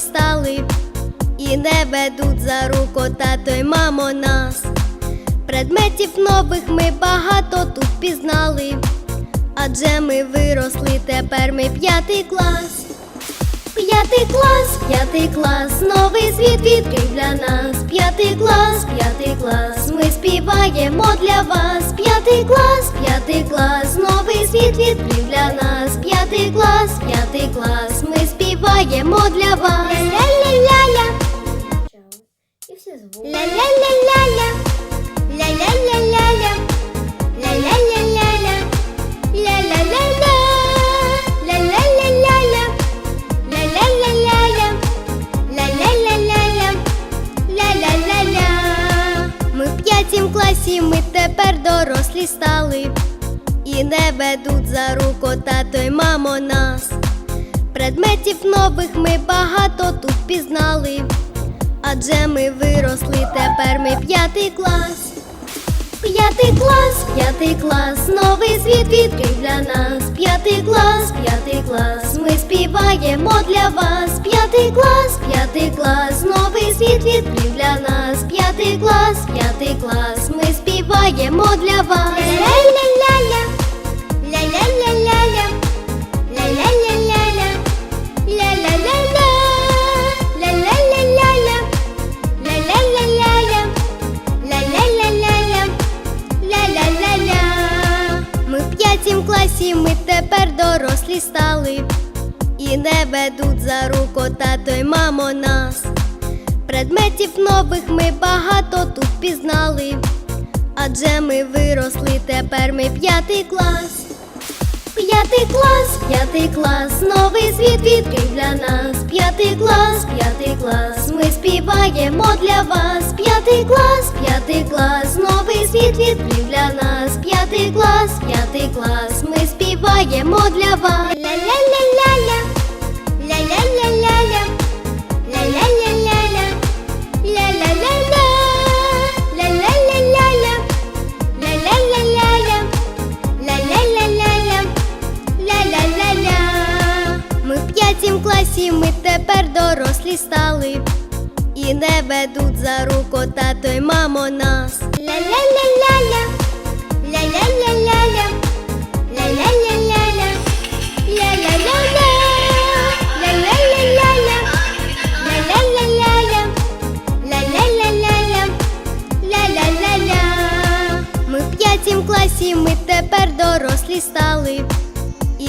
стали, і не ведуть за руку тато й мамо нас. Предметів нових ми багато тут пізнали, адже ми виросли, тепер ми п'ятий клас. П'ятий клас, п'ятий клас, новий світ відкрив для нас. П'ятий клас, п'ятий клас, ми співаємо для вас. П'ятий клас, п'ятий клас, новий світ відкрив для нас. П'ятий клас, п'ятий клас, ми співаємо для вас. Ля-ля-ля-ля, ля-ля-ля-ля-ля, ля-ля-ля-ля-ля, класі, ми тепер дорослі стали. І не ведуть за руку тато й мамо нас. Предметів нових ми багато тут пізнали. Адже ми виросли, тепер ми п'ятий клас. П'ятий клас, п'ятий клас, новий світ відкрив для нас. П'ятий клас, п'ятий клас, ми співаємо для вас. П'ятий клас, п'ятий клас, новий світ відкрив для нас. П'ятий клас, п'ятий клас, ми співаємо для вас. Ля-ля-ля-ля, ля-ля-ля-ля-ля, ля-ля-ля-ля-ля, ля-ля-ля-ля, ля-ля-ля-ля-ля, ля-ля-ля-ля-ля. Ля-ля-ля-ля-ля, ля-ля-ля-ля. Ми в п'ятім класі, ми тепер дорослі стали. І не ведуть за руку тато й мамо нас. Предметів нових ми багато тут пізнали. Адже ми виросли, тепер ми п'ятий клас. П'ятий клас, п'ятий клас, новий світ відкрив для нас. П'ятий клас, п'ятий клас, ми співаємо для вас. П'ятий клас, п'ятий клас, новий світ відкрив для нас. П'ятий клас, п'ятий клас, ми співаємо для вас. Ля-ля-ля-ля-ля, дорослі. І не ведуть за руку тато й мамо нас. Ля-ля-ля-ля-ля, ля-ля-ля-ля-ля, ля-ля-ля-ля-ля, ля-ля-ля-ля, ля-ля-ля-ля-ля, ля-ля-ля-ля-ля, ля-ля-ля-ля-ля, ля-ля-ля-ля. Ми в п'ятім класі, ми тепер дорослі стали.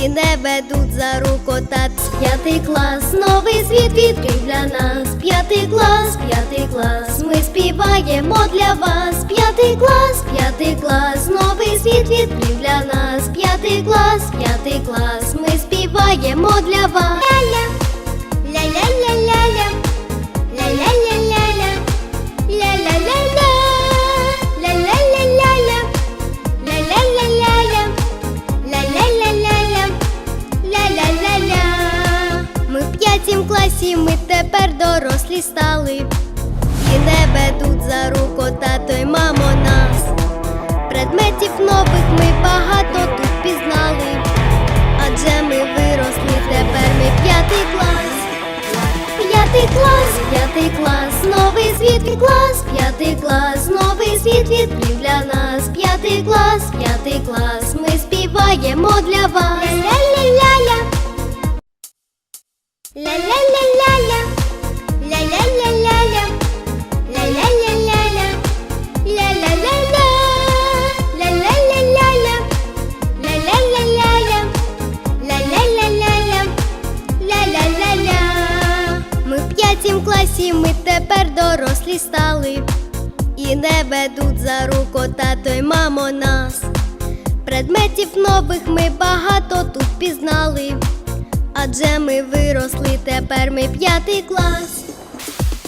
І не ведуть за руку тат. П'ятий клас, новий світ відкрив для нас. П'ятий клас, п'ятий клас, ми співаємо для вас. П'ятий клас, п'ятий клас, новий світ відкрив для нас. П'ятий клас, п'ятий клас, ми співаємо для вас. П'ятім класі, ми тепер дорослі стали. І не ведуть за руку тато й мамо нас. Предметів нових ми багато тут пізнали. Адже ми виросли, тепер ми п'ятий клас. П'ятий клас, п'ятий клас, новий світ клас, п'ятий клас, новий світ відкрив для нас. П'ятий клас, п'ятий клас, ми співаємо для вас. Ля-ля-ля-ля, ля-ля-ля-ля-ля, ля-ля-ля-ля-ля, ля-ля-ля-ля-ля, ля-ля-ля-ля, ля-ля-ля-ля-ля, ля-ля-ля-ля-ля, ля-ля-ля-ля-ля. Ля-ля-ля-ля. Ми в п'ятім класі, ми тепер дорослі стали. І не ведуть за руку тато й мамо нас. Предметів нових ми багато тут пізнали. Адже ми виросли, тепер ми п'ятий клас.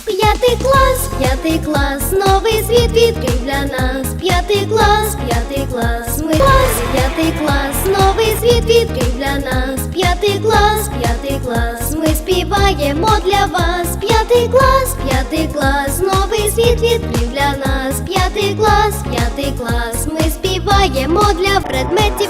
П'ятий клас, п'ятий клас, новий світ відкрив для нас. П'ятий клас, п'ятий клас, ми клас, п'ятий клас, новий світ відкрив для нас. П'ятий клас, п'ятий клас, ми співаємо для вас. П'ятий клас, п'ятий клас, новий світ відкрив для нас. П'ятий клас, п'ятий клас, ми співаємо для предметів